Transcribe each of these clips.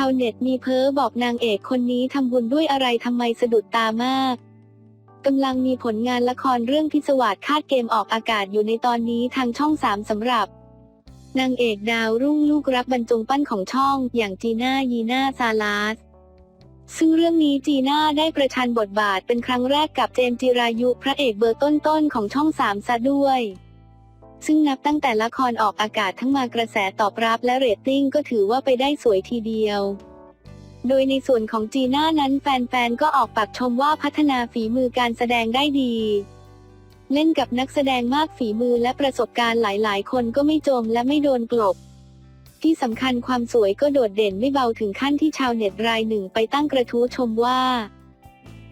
าวเน็ตมีเพ้อบอกนางเอกคนนี้ทำบุญด้วยอะไรทำไมสะดุดตามากกำลังมีผลงานละครเรื่องพิศวาสคาดเกมออกอากาศอยู่ในตอนนี้ทางช่องสามสำหรับนางเอกดาวรุ่งลูกรักบรรจงปั้นของช่อง อย่างจีน่ายีน่าซาลาส ซึ่งเรื่องนี้จีน่าได้ประชันบทบาทเป็นครั้งแรกกับเจมส์จิรายุพระเอกเบอร์ต้นๆของช่องสามซะด้วย ซึ่งนับตั้งแต่ละครออกอากาศทั้งมากระแสตอบรับและเรตติ้งก็ถือว่าไปได้สวยทีเดียว โดยในส่วนของจีน่านั้นแฟนๆ ก็ออกปากชมว่าพัฒนาฝีมือการแสดงได้ดี เล่นกับนักแสดงมากฝีมือและประสบการณ์หลายๆ คนก็ไม่จมและไม่โดนกลบ ที่สำคัญความสวยก็โดดเด่นไม่เบาถึงขั้นที่ชาวเน็ตรายหนึ่งไปตั้งกระทู้ชมว่า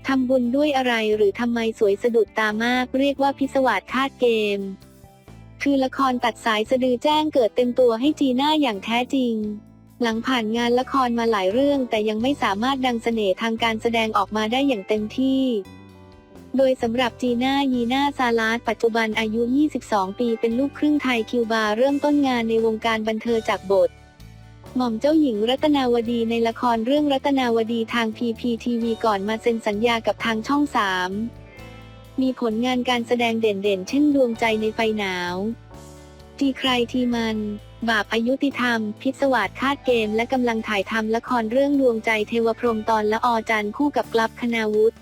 ทำบุญด้วยอะไรหรือทำไมสวยสะดุดตามากเรียกว่าพิศวาสคาดเกม คือละครตัดสายสะดือแจ้งเกิดเต็มตัวให้จีน่าอย่างแท้จริง หลังผ่านงานละครมาหลายเรื่องแต่ยังไม่สามารถดังเสน่ห์ทางการแสดงออกมาได้อย่างเต็มที่ โดยสำหรับจีน่ายีน่าซาลาสปัจจุบันอายุ 22 ปีเป็นลูกครึ่งไทยคิวบาเริ่มต้นงานในวงการบันเทิงจากบทหม่อมเจ้าหญิงรัตนาวดีในละครเรื่องรัตนาวดีทาง PPTV ก่อนมาเซ็นสัญญากับทางช่อง 3 มีผลงานการแสดงเด่นๆ เช่นดวงใจในไฟหนาว ทีใครทีมัน บาปอายุติธรรม พิศวาสคาดเกม และกำลังถ่ายทำละครเรื่องดวงใจเทวพรหมตอนละอจันคู่กับกลับคณาวุฒิ